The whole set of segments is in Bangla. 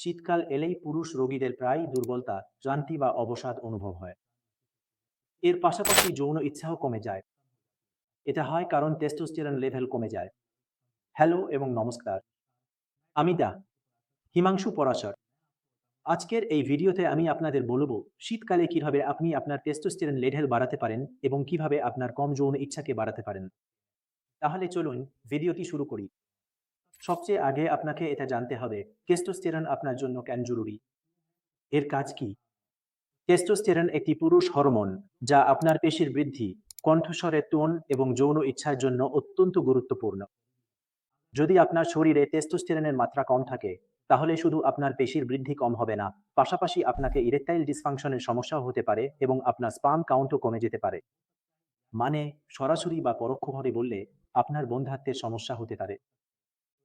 শীতকাল এলেই পুরুষ রোগীদের প্রায় দুর্বলতা, ক্লান্তি বা অবসাদ অনুভব হয়। এর পাশাপাশি যৌন ইচ্ছাও কমে যায়। এটা হয় কারণ টেস্টোস্টেরন লেভেল কমে যায়। হ্যালো এবং নমস্কার। আমি দা, হিমাংশু পরাশর। আজকের এই ভিডিওতে আমি আপনাদের বলব, শীতকালে কীভাবে আপনি আপনার টেস্টোস্টেরন লেভেল বাড়াতে পারেন এবং কীভাবে আপনার কম যৌন ইচ্ছাকে বাড়াতে পারেন। তাহলে চলুন, ভিডিওটি শুরু করি। সবচেয়ে আগে আপনাকে এটা জানতে হবে টেস্টোস্টেরন আপনার জন্য কেন জরুরি? এর কাজ কি? টেস্টোস্টেরন একটি পুরুষ হরমোন যা আপনার পেশির বৃদ্ধি, কণ্ঠস্বরের টোন এবং যৌন ইচ্ছার জন্য অত্যন্ত গুরুত্বপূর্ণ। যদি আপনার শরীরে টেস্টোস্টেরনের মাত্রা কম থাকে, তাহলে শুধু আপনার পেশির বৃদ্ধি কম হবে না, পাশাপাশি আপনাকে ইরেকটাইল ডিসফাংশনের সমস্যাও হতে পারে এবং আপনার স্পাম কাউন্টও কমে যেতে পারে। মানে সরাসরি বা পরোক্ষভাবে বললে আপনার বন্ধাত্বের সমস্যা হতে পারে।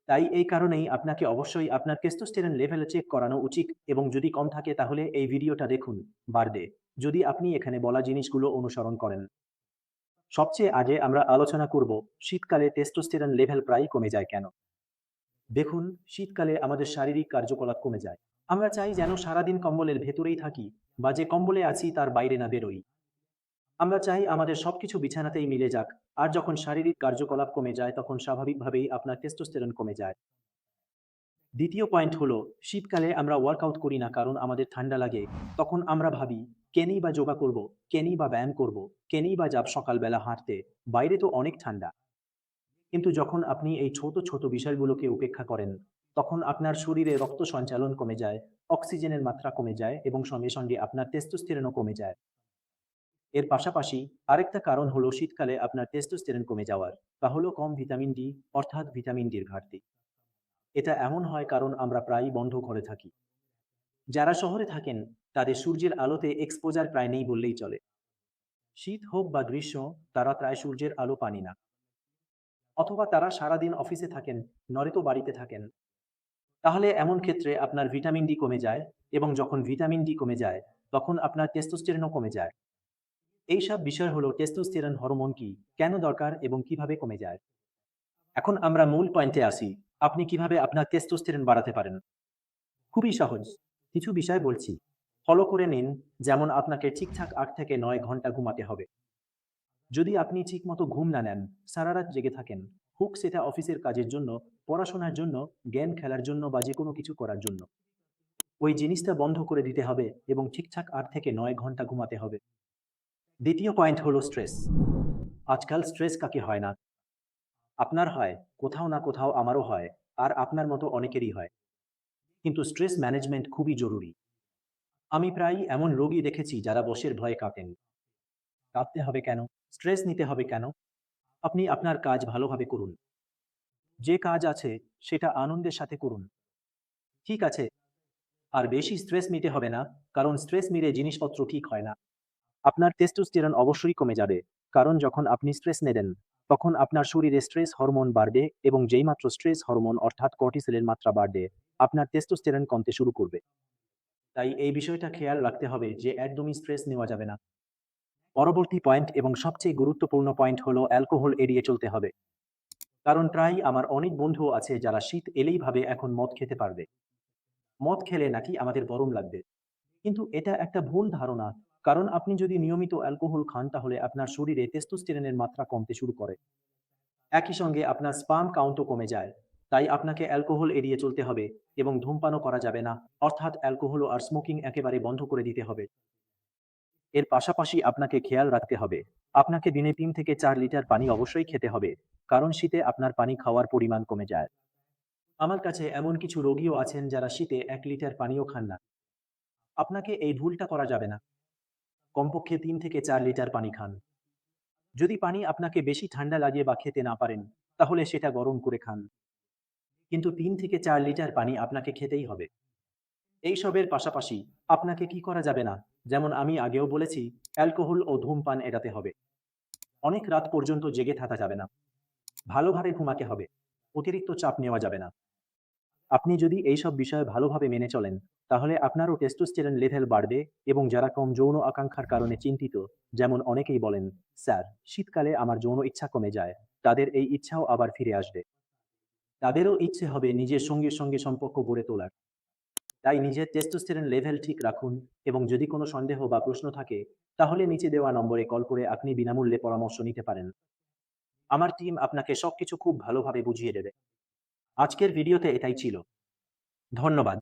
তাই এই কারণেই আপনাকে অবশ্যই আপনার টেস্টোস্টেরন লেভেল চেক করানো উচিত এবং যদি কম থাকে তাহলে এই ভিডিওটা দেখুন, বাড়বে। যদি আপনি এখানে বলা জিনিসগুলো অনুসরণ করেন। সবচেয়ে আগে আমরা আলোচনা করব, শীতকালে টেস্টোস্টেরন লেভেল প্রায় কমে যায় কেন? দেখুন, শীতকালে আমাদের শারীরিক কার্যকলাপ কমে যায়। আমরা চাই যেন সারাদিন কম্বলের ভেতরেই থাকি বা যে কম্বলে আছি তার বাইরে না বেরোই। আমরা চাই আমাদের সবকিছু বিছানাতেই মিলে যাক, আর যখন শারীরিক কার্যকলাপ কমে যায় তখন স্বাভাবিকভাবেই আপনার টেস্টোস্টেরন কমে যায়। দ্বিতীয় পয়েন্ট হলো, শীতকালে আমরা ওয়ার্কআউট করি না কারণ আমাদের ঠান্ডা লাগে। তখন আমরা ভাবি, কেনই বা যোগা করব, কেনই বা ব্যায়াম করব, কেনই বা যাব সকালবেলা হাঁটতে, বাইরে তো অনেক ঠান্ডা। কিন্তু যখন আপনি এই ছোট ছোট বিষয়গুলোকে উপেক্ষা করেন, তখন আপনার শরীরে রক্ত সঞ্চালন কমে যায়, অক্সিজেনের মাত্রা কমে যায় এবং সঙ্গে সঙ্গে আপনার টেস্টোস্টেরনও কমে যায়। এর পাশাপাশি আরেকটা কারণ হলো শীতকালে আপনার টেস্টোস্টেরন কমে যাওয়ার। তা হলো কম ভিটামিন ডি অর্থাৎ ভিটামিন ডির ঘাটতি। এটা এমন হয় কারণ আমরা প্রায়ই বন্ধ ঘরে থাকি। যারা শহরে থাকেন, তাদের সূর্যের আলোতে এক্সপোজার প্রায় নেই বললেই চলে। শীত হোক বা গ্রীষ্ম, তারা প্রায় সূর্যের আলো পানি না। অথবা তারা সারাদিন অফিসে থাকেন নয়তো বাড়িতে থাকেন। তাহলে এমন ক্ষেত্রে আপনার ভিটামিন ডি কমে যায় এবং যখন ভিটামিন ডি কমে যায়, তখন আপনার টেস্টোস্টেরনও কমে যায়। এইসব বিষয় হলো টেস্টোস্টেরন হরমোন কি, কেন দরকার এবং কীভাবে কমে যায়? এখন আমরা মূল পয়েন্টে আসি, আপনি কীভাবে আপনার টেস্টোস্টেরন বাড়াতে পারেন? খুবই সহজ, কিছু বিষয় বলছি। ফলো করে নিন, যেমন আপনাকে ঠিকঠাক আট থেকে নয় ঘণ্টা ঘুমাতে হবে। যদি আপনি ঠিকমতো ঘুম না নেন, সারা রাত জেগে থাকেন, হুক সেটা অফিসের কাজের জন্য, পড়াশোনার জন্য, গেম খেলার জন্য বা যে কোনো কিছু করার জন্য। ওই জিনিসটা বন্ধ করে দিতে হবে এবং ঠিকঠাক আট থেকে নয় ঘণ্টা ঘুমাতে হবে। দ্বিতীয় পয়েন্ট হলো স্ট্রেস আজকাল স্ট্রেস কাকে হয় না? আপনার হয়, কোথাও না কোথাও আমারও হয়, আর আপনার মতো অনেকেরই হয়। কিন্তু স্ট্রেস ম্যানেজমেন্ট খুবই জরুরি। আমি প্রায়ই এমন রোগী দেখেছি যারা বসের ভয়ে কাঁপেন। কাঁপতে হবে কেন? স্ট্রেস নিতে হবে কেন? আপনি আপনার কাজ ভালোভাবে করুন। যে কাজ আছে, সেটা আনন্দের সাথে করুন। ঠিক আছে, আর বেশি স্ট্রেস নিতে হবে না, কারণ স্ট্রেস মিলে জিনিসপত্র ঠিক হয় না। আপনার টেস্টোস্টেরন অবশ্যই কমে যাবে, কারণ যখন আপনি স্ট্রেস নেবেন, তখন আপনার শরীরে স্ট্রেস হরমোন বাড়বে এবং যেইমাত্র স্ট্রেস হরমোন অর্থাৎ কর্টিসেলের মাত্রা বাড়বে, আপনার টেস্টোস্টেরন কমতে শুরু করবে। তাই এই বিষয়টা খেয়াল রাখতে হবে যে একদমই স্ট্রেস নেওয়া যাবে না। পরবর্তী পয়েন্ট এবং সবচেয়ে গুরুত্বপূর্ণ পয়েন্ট হলো অ্যালকোহল এড়িয়ে চলতে হবে। কারণ প্রায় আমার অনেক বন্ধু আছে যারা শীত এলেই ভাবে এখন মদ খেতে পারবে। মদ খেলে নাকি আমাদের গরম লাগবে। কিন্তু এটা একটা ভুল ধারণা। কারণ আপনি যদি নিয়মিত অ্যালকোহল খান, তাহলে আপনার শরীরে টেস্টোস্টেরনের মাত্রা কমতে শুরু করে। একই সঙ্গে আপনার স্পাম কাউন্টও কমে যায়। তাই আপনাকে অ্যালকোহল এড়িয়ে চলতে হবে এবং ধূমপানও করা যাবে না। অর্থাৎ অ্যালকোহল আর স্মোকিং একেবারে বন্ধ করে দিতে হবে। এর পাশাপাশি আপনাকে খেয়াল রাখতে হবে। আপনাকে দিনে তিন থেকে চার লিটার পানি অবশ্যই খেতে হবে, কারণ শীতে আপনার পানি খাওয়ার পরিমাণ কমে যায়। আমার কাছে এমন কিছু রোগীও আছেন যারা শীতে এক লিটার পানিও খান না। আপনাকে এই ভুলটা করা যাবে না। কমপক্ষে তিন থেকে চার লিটার পানি খান। যদি পানি আপনাকে বেশি ঠান্ডা লাগে বা খেতে না পারেন, তাহলে সেটা গরম করে খান। কিন্তু তিন থেকে চার লিটার পানি আপনাকে খেতেই হবে। এই সবের পাশাপাশি আপনাকে কি করা যাবে না? যেমন আমি আগেও বলেছি, অ্যালকোহল ও ধূমপান এড়াতে হবে। অনেক রাত পর্যন্ত জেগে থাকা যাবে না। ভালোভাবে ঘুমাতে হবে। অতিরিক্ত চাপ নেওয়া যাবে না। আপনি যদি এই সব বিষয়ে ভালোভাবে মেনে চলেন, তাহলে আপনারও টেস্টোস্টেরন লেভেল বাড়বে এবং যারা কম যৌন আকাঙ্ক্ষার কারণে চিন্তিত, যেমন অনেকেই বলেন, স্যার, শীতকালে আমার যৌন ইচ্ছা কমে যায়, তাদের এই ইচ্ছাও আবার ফিরে আসবে। তাদেরও ইচ্ছে হবে নিজের সঙ্গীর সঙ্গে সম্পর্ক গড়ে তোলার। তাই নিজের টেস্টোস্টেরন লেভেল ঠিক রাখুন এবং যদি কোনো সন্দেহ বা প্রশ্ন থাকে, তাহলে নিচে দেওয়া নম্বরে কল করে আপনি বিনামূল্যে পরামর্শ নিতে পারেন। আমার টিম আপনাকে সবকিছু খুব ভালোভাবে বুঝিয়ে দেবে। আজকের ভিডিওতে এটাই ছিল। ধন্যবাদ।